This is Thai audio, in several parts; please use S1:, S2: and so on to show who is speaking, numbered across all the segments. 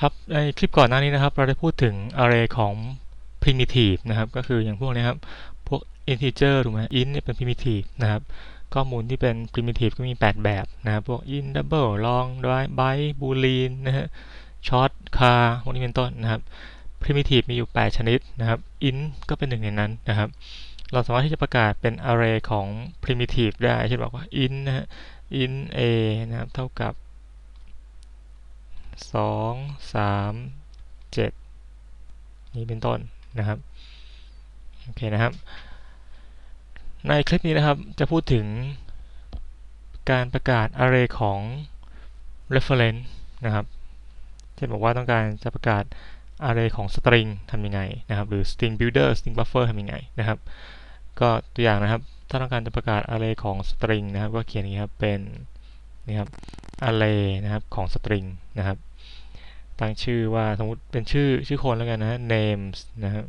S1: ครับในคลิปก่อนหน้านี้นะครับ เราได้พูดถึง array ของ primitive นะครับ ก็คืออย่างพวกนี้ครับ พวก integer ถูกไหม int เนี่ยเป็น primitive นะครับ ข้อมูลที่เป็น primitive ก็มี 8 แบบนะครับ พวก int double long byte boolean นะฮะ short char พวกนี้เป็นต้นนะครับ primitive มีอยู่ 8 ชนิดนะครับ int ก็เป็นหนึ่งในนั้นนะครับ เราสามารถที่จะประกาศเป็น array ของ primitive ได้ เช่นบอกว่า int นะฮะ int a นะครับ เท่ากับ สองสามเจ็ดนี้เป็นต้นนะครับโอเคนะครับ ในคลิปนี้นะครับจะพูดถึงการประกาศ array ของ reference นะครับเช่นบอกว่าต้องการจะประกาศ array ของ string ทำยังไงนะครับ หรือ string builder string buffer ทำยังไงนะครับ ก็ตัวอย่างนะครับ ถ้าต้องการจะประกาศ array ของ string นะครับ ก็เขียนอย่างนี้ครับเป็น นี่ครับ array นะครับของ string นะครับตั้งชื่อว่าสมมติเป็นชื่อชื่อคนแล้วกันนะ names นะครับ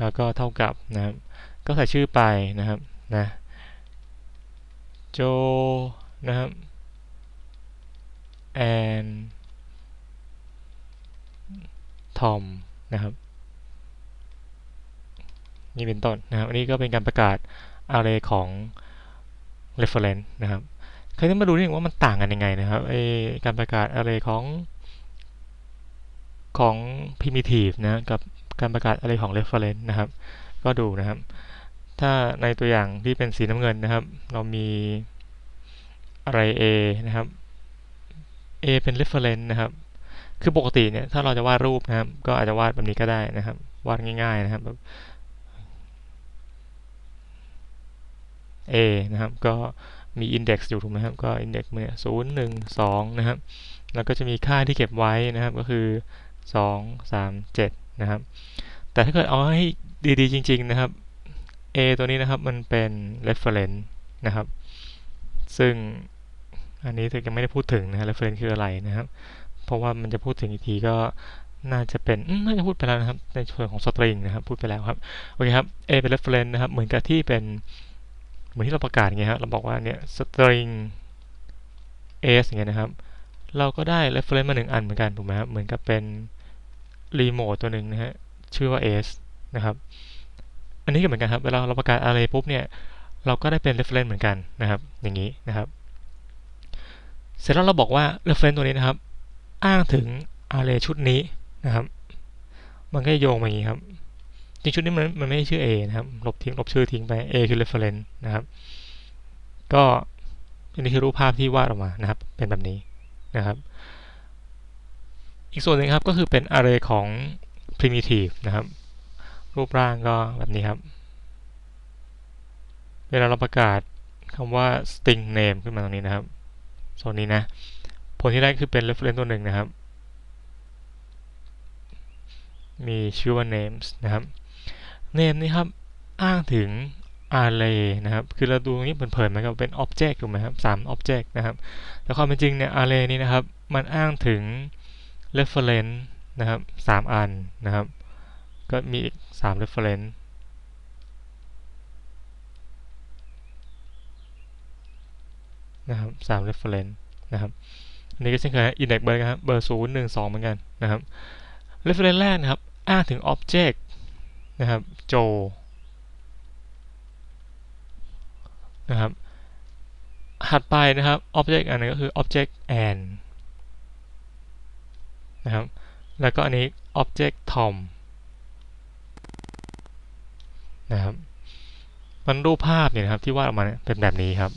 S1: แล้วก็เท่ากับนะครับ ก็ใส่ชื่อไปนะครับนะโจนะครับ and Tom นะครับ นี่เป็นต้นนะครับ อันนี้ก็เป็นการประกาศ array ของ reference นะครับคราวนี้มาดูนิดนึงว่ามันต่างกันยังไงนะครับไอการประกาศอะไรของของ primitive นะกับการประกาศอะไรของ reference นะครับ ก็ดูนะครับ ถ้าในตัวอย่างที่เป็นสีน้ำเงินนะครับ เรามีอะไร a นะครับ a เป็น reference นะครับ คือปกติเนี่ยถ้าเราจะวาดรูปนะครับ ก็อาจจะวาดแบบนี้ก็ได้นะครับ วาดง่ายๆนะครับแบบ a นะครับ ก็มีอินเด็กซ์อยู่ถูกไหมครับ ก็อินเด็กซ์เนี่ยศูนย์หนึ่งสองนะครับ แล้วก็จะมีค่าที่เก็บไว้นะครับ ก็คือสองสามเจ็ดนะครับ แต่ถ้าเกิดเอาให้ดีๆ จริง ๆ นะครับ A ตัวนี้นะครับ มันเป็น reference นะครับ ซึ่งอันนี้ถึงยังไม่ได้พูดถึงนะ reference คืออะไรนะครับ เพราะว่ามันจะพูดถึงอีกทีก็น่าจะเป็นน่าจะพูดไปแล้วนะครับ ในส่วนของ string นะครับ พูดไปแล้วครับ โอเคครับ A เป็น reference นะครับ เหมือนกับที่เป็น มือนที่เราประกาศอย่างเงี้ยครับเราบอกว่าเนี่ย string s อย่างเงี้ยนะครับ เราก็ได้ reference มาหนึ่งอันเหมือนกันถูกไหมครับเหมือนกับเป็น remote ตัวหนึ่งนะฮะชื่อว่า s นะครับ อันนี้ก็เหมือนกันครับเวลาเราประกาศ array ปุ๊บเนี่ยเราก็ได้เป็น reference เหมือนกันนะครับ อย่างนี้นะครับเสร็จแล้วเราบอกว่า reference ตัวนี้นะครับ อ้างถึง array ชุดนี้นะครับ มันก็จะโยงมาอย่างนี้ครับ ริงชุดนี้มันมันไม่ใช่ชื่อ A นะครับลบทิ้งลบชื่อทิ้งไป A คือ reference นะครับ ก็อันนี้คือรูปภาพที่วาดออกมานะครับ เป็นแบบนี้นะครับ อีกส่วนหนึ่งครับก็คือเป็น array ของ primitive นะครับ รูปร่างก็แบบนี้ครับ เวลาเราประกาศคำว่า string name ขึ้นมาตรงนี้นะครับโซนนี้นะ ผลที่ได้คือเป็น reference ตัวหนึ่งนะครับ มีชื่อว่า names นะครับ name นี่ครับอ้างถึง array นะครับ คือเราดูตรงนี้เผินๆมันก็เป็น object ถูกไหมครับสาม object นะครับ แต่ความเป็นจริงเนี่ย array นี้นะครับ มันอ้างถึง reference นะครับสามอันนะครับ ก็มีอีกสาม reference นะครับสาม reference นะครับอันนี้ก็เช่นเคย index เบอร์ครับ เบอร์ศูนย์หนึ่งสองเหมือนกันนะครับ reference แรกนะครับ อ้างถึง object นะครับ โจนะครับถัดไปนะครับ object อันนึงก็คือ object and นะครับ แล้วก็อันนี้ object tom นะครับ มันรูปภาพเนี่ยนะครับที่วาดออกมาเเป็นแบบนี้ครับ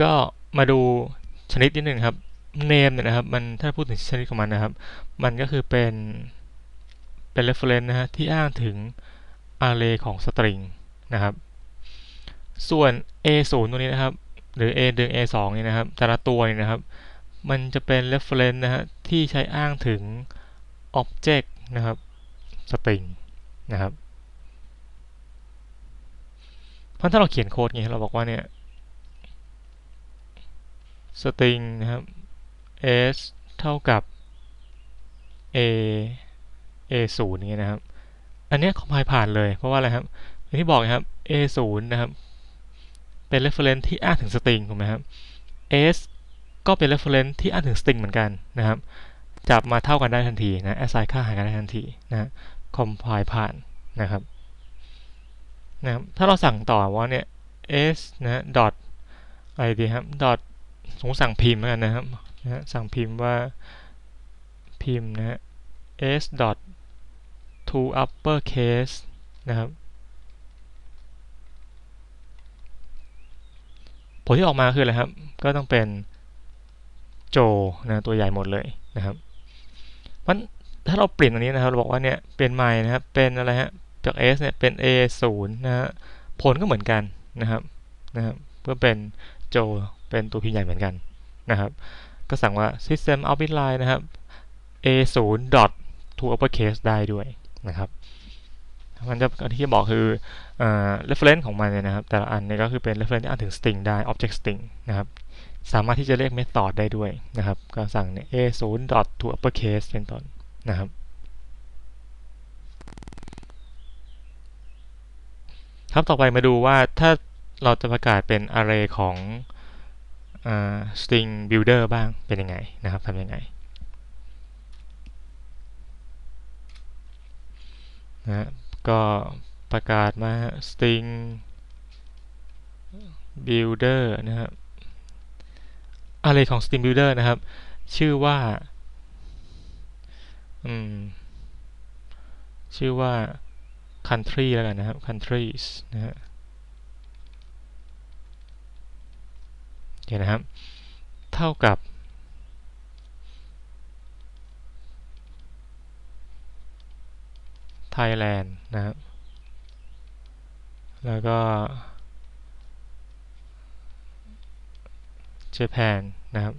S1: ก็มาดู ชนิดนิดหนึ่งครับ name เนี่ยนะครับมันถ้าพูดถึงชนิดของมันนะครับ มันก็คือเป็นเป็น reference นะฮะที่อ้างถึง array ของ string นะครับ ส่วน a0 ตัวนี้นะครับ หรือ a ดึง a2 นี่นะครับ แต่ละตัวนี่นะครับ มันจะเป็น reference นะฮะที่ใช้อ้างถึง object นะครับ string นะครับ เพราะถ้าเราเขียนโค้ดอย่างนี้เราบอกว่าเนี่ย string นะครับ s เท่ากับ a a 0อย่างเงี้ยนะครับ อันนี้ย compile ผ่านเลย เพราะว่าอะไรครับอย่างที่บอกนะครับ a 0นะครับ เป็น reference ที่อ้างถึง string ถูกไหมครับ s ก็เป็น reference ที่อ้างถึง string เหมือนกันนะครับ จับมาเท่ากันได้ทันทีนะ assign ค่าหากันได้ทันทีนะ compile ผ่านนะครับนะครับ ถ้าเราสั่งต่อว่าเนี่ย s นะ dot อะไรดีครับ dot สมสั่งพิมพ์กันนะครับนะสั่งพิมพ์ว่าพิมพ์นะฮะ s dot to upper case นะครับ ผลที่ออกมาคืออะไรครับ ก็ต้องเป็นโจนะตัวใหญ่หมดเลยนะครับมันถ้าเราเปลี่ยนตรงนี้นะครับ เราบอกว่าเนี่ยเป็นใหม่นะครับ เป็นอะไรฮะ จาก s เนี่ยเป็น a 0นะฮะ ผลก็เหมือนกันนะครับ นะครับเพื่อเป็นโจ เป็นตัวพิมพ์ใหญ่เหมือนกันนะครับ ก็สั่งว่า system output line นะครับ a 0 dot to uppercase ได้ด้วยนะครับ มันจะที่จะบอกคือ reference ของมันเนี่ยนะครับ แต่ละอันเนี่ยก็คือเป็น reference ที่อ้างถึง string ได้ object string นะครับ สามารถที่จะเรียก method ได้ด้วยนะครับ ก็สั่งเนี่ย a 0 dot to uppercase เป็นต้นนะครับครับต่อไปมาดูว่าถ้าเราจะประกาศเป็น array ของ string builder บ้างเป็นยังไงนะครับทำยังไงนะก็ประกาศมา string builder นะครับ array ของ string builder นะครับ ชื่อว่าอืมชื่อว่า country แล้วกันนะครับ countries นะฮะ เดี๋ยนะครับ เท่ากับ Thailand นะครับ แล้วก็ Japan นะครับ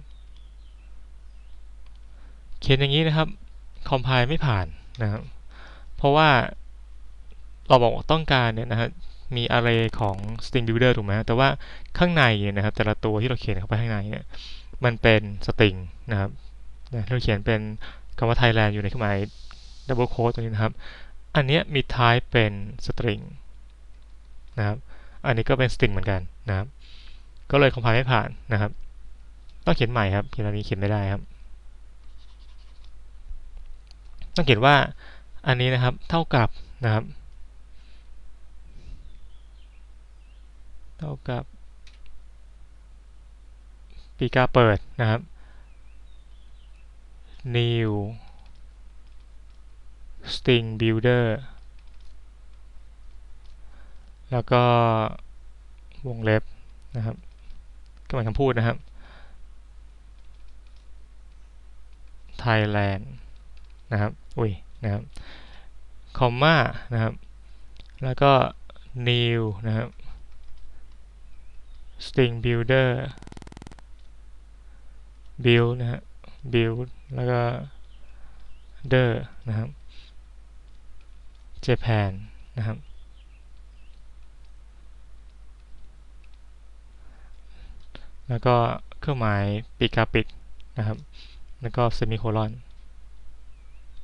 S1: เขียนอย่างนี้นะครับ compile ไม่ผ่านนะครับ เพราะว่าเราบอกต้องการเนี่ยนะฮะ มี array ของ string builder ถูกไหมแต่ว่าข้างในเนี่ยนะครับ แต่ละตัวที่เราเขียนเข้าไปข้างในเนี่ยมันเป็น string นะครับเราเขียนเป็นคำว่า Thailand อยู่ในเครื่องหมาย double quote ตรงนี้นะครับ อันนี้มี type เป็น string นะครับ อันนี้ก็เป็น string เหมือนกันนะครับ ก็เลย compile ไม่ผ่านนะครับ ต้องเขียนใหม่ครับเขียนอันนี้เขียนไม่ได้ครับ ต้องเขียนว่าอันนี้นะครับเท่ากับนะครับ เท่ากับ ปีกาเปิดนะครับ new string builder แล้วก็วงเล็บนะครับก็หมายคำพูดนะครับ Thailand นะครับ อุ้ย นะครับ คอมมา นะครับ แล้วก็ new นะครับ string builder build นะฮะ build แล้วก็ der นะครับ Japan นะครับ แล้วก็เครื่องหมายปิกาปิกนะครับ แล้วก็เซมิโคลอน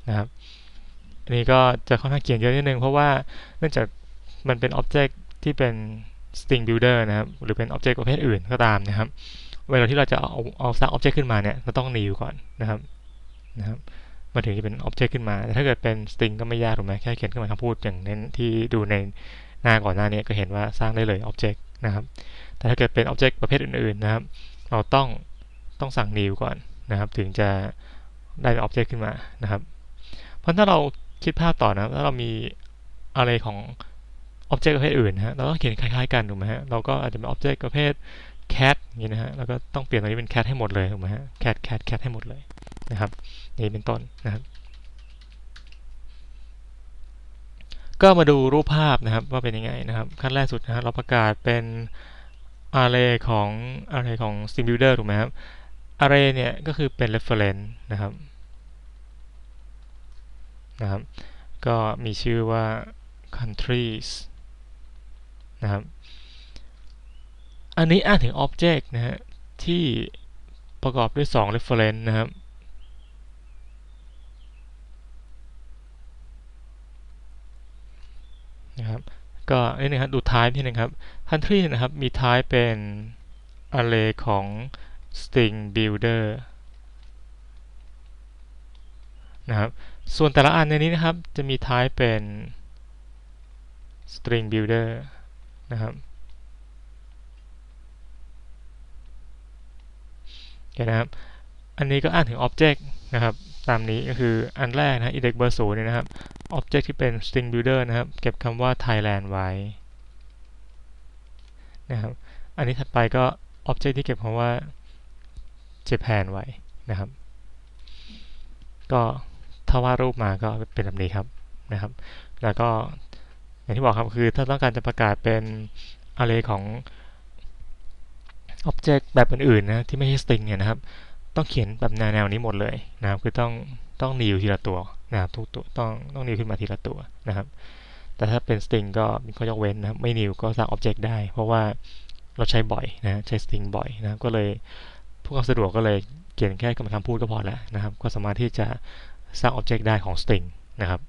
S1: นะครับ อันนี้ก็จะค่อนข้างเขียนเยอะนิดนึง เพราะว่าเนื่องจากมันเป็นอ็อบเจกต์ที่เป็น string builder นะครับ หรือเป็นอ็อบเจกต์ประเภทอื่นก็ตามนะครับ เวลาที่เราจะเอาเอาสร้างอ็อบเจกต์ขึ้นมาเนี่ย เราต้อง new ก่อนนะครับ นะครับมาถึงจะเป็นอ็อบเจกต์ขึ้นมา แต่ถ้าเกิดเป็น string ก็ไม่ยากถูกไหมแค่เขียนขึ้นมาคำพูดอย่างเน้นที่ดูในหน้าก่อนหน้านี้ก็เห็นว่าสร้างได้เลยอ็อบเจกต์นะครับ แต่ถ้าเกิดเป็นอ็อบเจกต์ประเภทอื่นๆนะครับ เราต้องต้องสั่ง new ก่อนนะครับ ถึงจะได้เป็นอ็อบเจกต์ขึ้นมานะครับ เพราะถ้าเราคิดภาพต่อนะถ้าเรามีอะไรของ อ็อบเจกต์ประเภทอื่นฮะเราก็เขียนคล้ายๆกันถูกไหมฮะเราก็อาจจะเป็นอ็อบเจกต์ประเภท cat อย่างนี้นะฮะแล้วก็ต้องเปลี่ยนตรงนี้เป็น cat ให้หมดเลยถูกไหมฮะ cat cat cat ให้หมดเลยนะครับนี่เป็นต้นนะครับ ก็มาดูรูปภาพนะครับว่าเป็นยังไงนะครับ ขั้นแรกสุดนะฮะเราประกาศเป็น array ของ array ของ string builder ถูกไหมครับ array เนี่ยก็คือเป็น reference นะครับนะครับ ก็มีชื่อว่า countries นะครับ อันนี้อ้างถึง object นะฮะที่ประกอบด้วย 2 reference นะครับนนะครับก็นี่นะครับดู type ที่นึงครับ country นะครับมี type เป็น array ของ string builder นะครับส่วนแต่ละอันในนี้นะครับจะมี type เป็น string builder นะครับโอเคนะครับ อันนี้ก็อ่านถึง object นะครับ ตามนี้ก็คืออันแรกนะ index เบอร์ศูนย์เนี่ยนะครับ object ที่เป็น string builder นะครับ เก็บคำว่า Thailand ไว้นะครับ อันนี้ถัดไปก็ object ที่เก็บคำว่า Japan ไว้นะครับ ก็ถ้าวาดรูปมาก็เป็นแบบนี้ครับนะครับ แล้วก็ อย่างที่บอกครับคือถ้าต้องการจะประกาศเป็น array ของ object แบบอื่นๆนะที่ไม่ใช่ string เนี่ยนะครับ ต้องเขียนแบบแนวๆนี้หมดเลยนะครับ คือต้องต้องนิวทีละตัวนะครับทุกตัวต้องต้องนิวขึ้นมาทีละตัวนะครับ แต่ถ้าเป็น string ก็มีข้อยกเว้นนะครับไม่นิวก็สร้าง object ได้ เพราะว่าเราใช้บ่อยนะใช้ string บ่อยนะครับก็เลยพื่อความสะดวกก็เลยเขียนแค่คำพูดก็พอแล้วนะครับ ก็สามารถที่จะสร้าง object ได้ของ string นะครับ